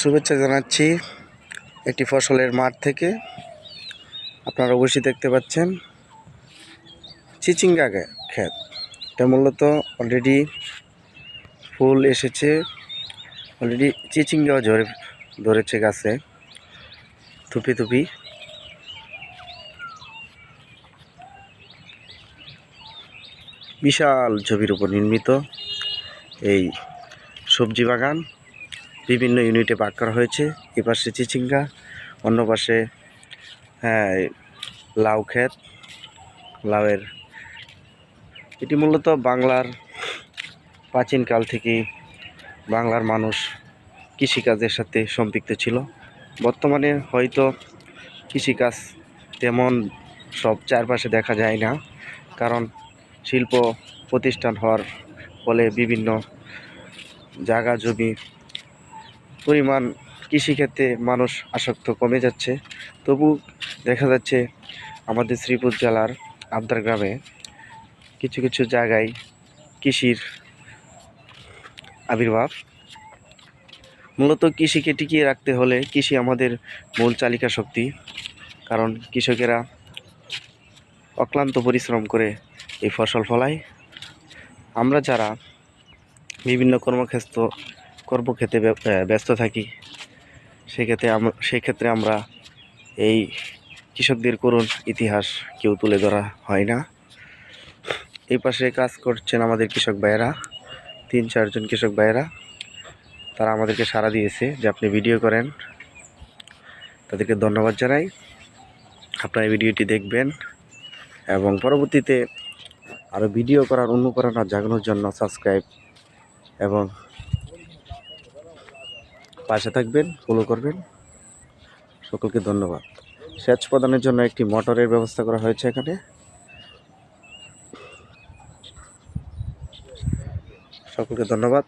শুভেচ্ছা জানাচ্ছি একটি ফসলের মাঠ থেকে। আপনারা অবশ্যই দেখতে পাচ্ছেন চিচিঙ্গা ক্ষেত। এটা মূলত অলরেডি ফুল এসেছে অলরেডি চিচিঙ্গাও ঝরে ধরেছে গাছে, থুপি থুপি। বিশাল ছবির উপর নির্মিত এই সবজি বাগান। বিভিন্ন ইউনিটে ভাগ করা হয়েছে। এ পাশে চিচিঙ্গা, অন্য পাশে হ্যাঁ লাউ ক্ষেত, লাউয়ের। এটি মূলত বাংলার প্রাচীনকাল থেকেই বাংলার মানুষ কৃষিকাজের সাথে সম্পৃক্ত ছিল। বর্তমানে হয়তো কৃষিকাজ তেমন সব চারপাশে দেখা যায় না, কারণ শিল্প প্রতিষ্ঠান হওয়ার ফলে বিভিন্ন জায়গা জমি পরিমাণ কৃষিক্ষেত্রে মানুষ আসক্ত কমে যাচ্ছে। তবু দেখা যাচ্ছে আমাদের শ্রীপুর জেলার আবদার গ্রামে কিছু কিছু জায়গায় কৃষির আবির্ভাব। মূলত কৃষিকে টিকিয়ে রাখতে হলে কৃষি আমাদের মূল চালিকা শক্তি, কারণ কৃষকেরা অক্লান্ত পরিশ্রম করে এই ফসল ফলায়। আমরা যারা বিভিন্ন কর্মক্ষেত্র কর্মক্ষেত্রে ব্য- ব্যস্ত থাকি। সেক্ষেত্রে আমরা সেক্ষেত্রে আমরা এই কৃষকদের করুন ইতিহাস কেউ তুলে ধরা হয় না। এই পাশে কাজ করছেন আমাদের কৃষক ভাইয়েরা, তিন চারজন কৃষক ভাইয়েরা। তারা আমাদেরকে সাড়া দিয়েছে যে আপনি ভিডিও করেন। তাদেরকে ধন্যবাদ জানাই। আপনারা ভিডিওটি দেখবেন এবং পরবর্তীতে আরও ভিডিও করার অনুপ্রেরণা জাগানোর জন্য সাবস্ক্রাইব এবং পাশে থাকবেন ফলো করবেন। সকলকে ধন্যবাদ। সেচ প্রদানের জন্য একটি মোটরের ব্যবস্থা করা হয়েছে এখানে। সকলকে ধন্যবাদ।